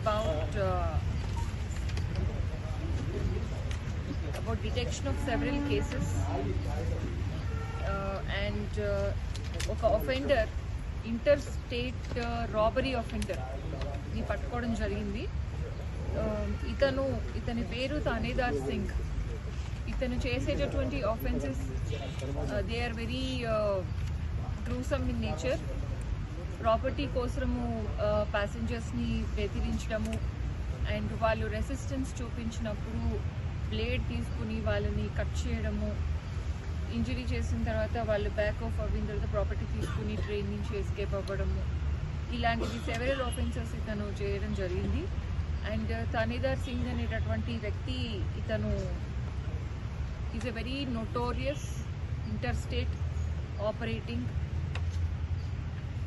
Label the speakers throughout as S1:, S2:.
S1: about uh, about detection of several cases uh, and uh, ఒక offender inter state robbery ఆఫెండర్ని పట్టుకోవడం జరిగింది. Um, ఇతను ఇతని పేరు తానేదార్ సింగ్. ఇతను చేసేటటువంటి offences they are very gruesome in nature property కోసము ప్యాసింజర్స్ని బెదిరించడము అండ్ వాళ్ళు రెసిస్టెన్స్ చూపించినప్పుడు బ్లేడ్ తీసుకుని వాళ్ళని కట్ చేయడము ఇంజరీ చేసిన తర్వాత వాళ్ళు బ్యాక్ ఆఫ్ అవ్విన తర్వాత ప్రాపర్టీ తీసుకుని ట్రైన్ నుంచి ఎస్కేప్ అవ్వడము. ఇలాంటివి సెవెరల్ ఆఫెన్సెస్ ఇతను చేయడం జరిగింది. అండ్ తనీదార్ సింగ్ అనేటటువంటి వ్యక్తి ఇతను is a very notorious inter state operating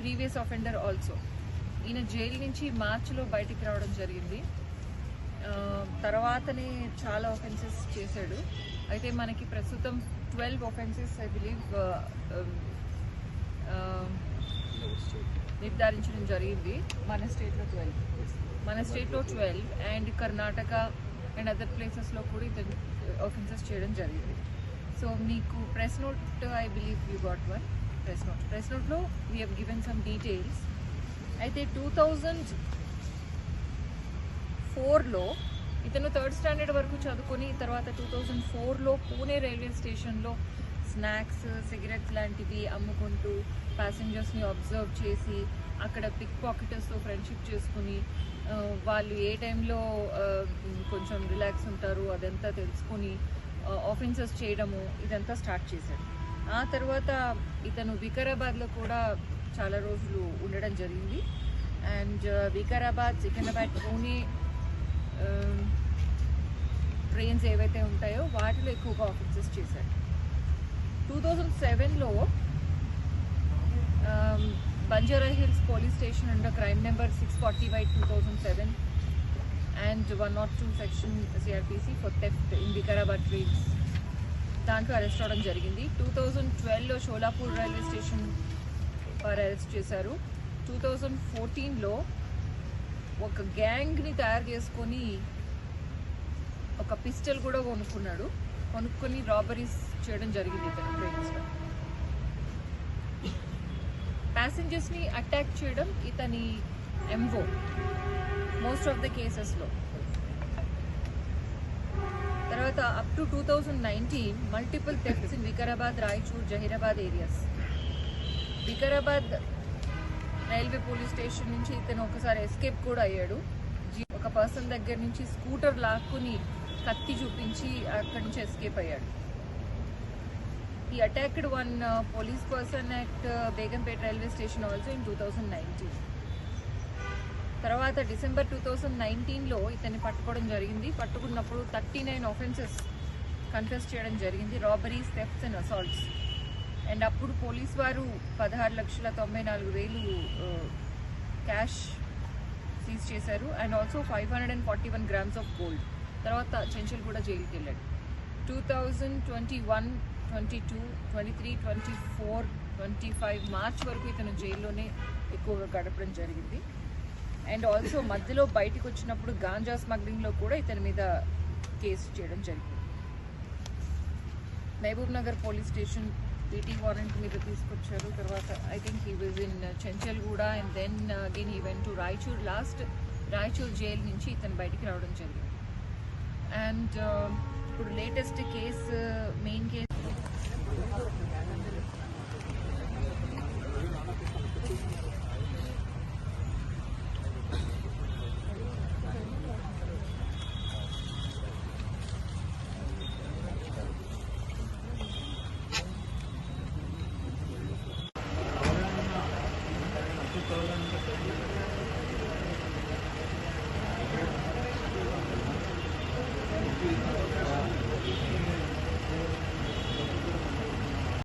S1: previous offender also ఈయన జైలు నుంచి మార్చిలో బయటికి రావడం జరిగింది. తర్వాతనే చాలా ఒఫెన్సెస్ చేశాడు. అయితే మనకి ప్రస్తుతం ట్వెల్వ్ ఒఫెన్సెస్ ఐ బిలీవ్ నిర్ధారించడం జరిగింది. మన స్టేట్లో ట్వెల్వ్ మన స్టేట్లో twelve and Karnataka and other ప్లేసెస్లో కూడా ఇతను ఒఫెన్సెస్ చేయడం జరిగింది. సో మీకు press note I believe you got one press note. Press నోట్లో we have given some details అయితే టూ థౌజండ్ ఫోర్లో ఇతను థర్డ్ స్టాండర్డ్ వరకు చదువుకొని తర్వాత టూ థౌజండ్ ఫోర్లో పూణే రైల్వే స్టేషన్లో స్నాక్స్ సిగరెట్స్ లాంటివి అమ్ముకుంటూ ప్యాసింజర్స్ని అబ్జర్వ్ చేసి అక్కడ పిక్ పాకెటర్స్తో ఫ్రెండ్షిప్ చేసుకుని వాళ్ళు ఏ టైంలో కొంచెం రిలాక్స్ ఉంటారు అదంతా తెలుసుకొని ఆఫెన్సెస్ చేయడము ఇదంతా స్టార్ట్ చేశాడు. ఆ తర్వాత ఇతను వికారాబాద్లో కూడా చాలా రోజులు ఉండడం జరిగింది. And uh, Vikarabad Secunderabad Pune um, trains ఏవైతే ఉంటాయో వాటిలో ఎక్కువగా ఆఫీసెస్ చేశాడు టూ థౌజండ్ సెవెన్లో Banjara hills police station under crime number six forty by two thousand seven and one not two section CrPC for theft in Vikarabad trains దాంట్లో arrest అవడం జరిగింది. Two thousand ట్వెల్వ్లో షోలాపూర్ రైల్వే స్టేషన్ వారు arrest చేశారు. Two thousand ఫోర్టీన్లో ఒక గ్యాంగ్ని తయారు చేసుకొని ఒక పిస్టల్ కూడా కొనుక్కున్నాడు. కొనుక్కొని రాబరీస్ చేయడం జరిగింది ఇతను ట్రైన్స్లో ప్యాసింజర్స్ని అటాక్ చేయడం ఇతని ఎంవో మోస్ట్ ఆఫ్ ద కేసెస్లో తర్వాత up to two thousand nineteen multiple thefts in Vikarabad Raichur Zahirabad areas Vikarabad railway police station నుంచి ఇతను ఒకసారి ఎస్కేప్ కూడా అయ్యాడు. ఒక పర్సన్ దగ్గర నుంచి స్కూటర్ లాక్కుని కత్తి చూపించి అక్కడి నుంచి ఎస్కేప్ అయ్యాడు. ఈ attacked one police person at Begumpet railway station also in two thousand nineteen తర్వాత డిసెంబర్ టూ థౌజండ్ నైన్టీన్లో ఇతన్ని పట్టుకోవడం జరిగింది. పట్టుకున్నప్పుడు థర్టీ నైన్ ఆఫెన్సెస్ కన్ఫెస్ చేయడం జరిగింది. Robberies thefts and assaults and అప్పుడు పోలీస్ వారు పదహారు లక్షల తొంభై నాలుగు వేలు క్యాష్ సీజ్ చేశారు. And also five hundred and forty one grams of gold తర్వాత చెంచల్ కూడా జైలుకి వెళ్ళాడు two thousand twenty one twenty two twenty three twenty four twenty five March వరకు ఇతను జైల్లోనే ఎక్కువగా గడపడం జరిగింది. అండ్ ఆల్సో మధ్యలో బయటకు వచ్చినప్పుడు గాంజా స్మగ్లింగ్లో కూడా ఇతని మీద కేసు చేయడం జరిగింది. Mahabub Nagar police station beating warrant మీద తీసుకొచ్చారు. తర్వాత I think he was in Chanchalguda and then again he went to Raichur. Last Raichur jail నుంచి ఇతను బయటికి రావడం జరిగింది. అండ్ uh, ఇప్పుడు లేటెస్ట్ కేసు మెయిన్ కేసు